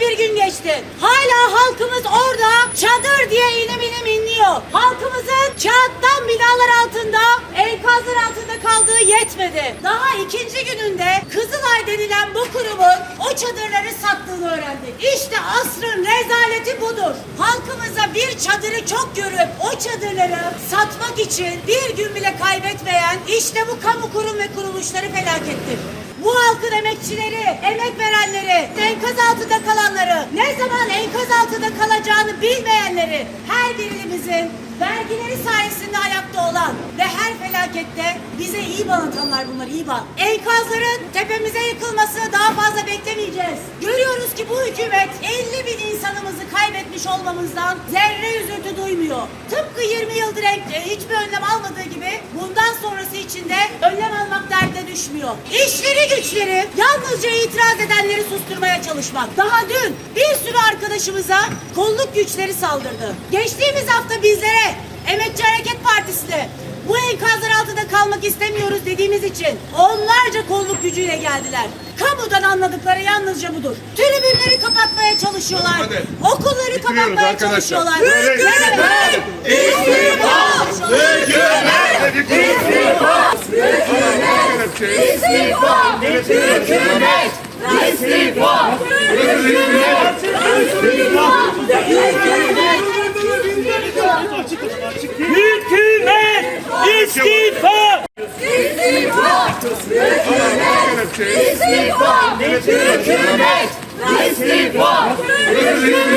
bir gün geçti. Hala halkımız orada çadır diye inim inim inliyor. Halkımızın kağıttan binalar altında, enkazlar altında kaldığı yetmedi. Daha ikinci gününde Kızılay denilen bu kurumun o çadırları sattığını öğrendik. İşte asrın rezaleti budur. Halkımıza bir çadırı çok görüp o çadırları satmak için bir gün bile kaybetmeyen işte bu kamu kurum ve kuruluşları felakettir. Bu halkın emekçileri, emek verenleri, enkaz altında kalanları, ne zaman enkaz altında kalacağını bilmeyenleri, her birimizin vergileri sayesinde ayakta olan ve her felakette bize iyi atanlar bunlar iyi ban. Enkazların tepemize yıkılmasını daha fazla beklemeyeceğiz. Görüyoruz ki bu hükümet 50 bin insanımızı kaybetmiş olmamızdan zerre üzüntü duymuyor. Tıpkı 20 yıldır e, hiçbir önlem almadığı gibi bundan sonrası için de önlem düşmüyor. İşleri güçleri yalnızca itiraz edenleri susturmaya çalışmak. Daha dün bir sürü arkadaşımıza kolluk güçleri saldırdı. Geçtiğimiz hafta bizlere Emekçi Hareket Partisi'ne bu enkazlar altında kalmak istemiyoruz dediğimiz için onlarca kolluk gücüyle geldiler. Kamudan anladıkları yalnızca budur. Tribünleri kapatmaya çalışıyorlar. Hadi. Okulları Bitiriyoruz kapatmaya arkadaşlar. çalışıyorlar. Hükümet! İstifa! İstifa! Hükümet! İstifa! Hükümet istifa! İstifa! İstifa! Hükümet! İstifa! Hükümet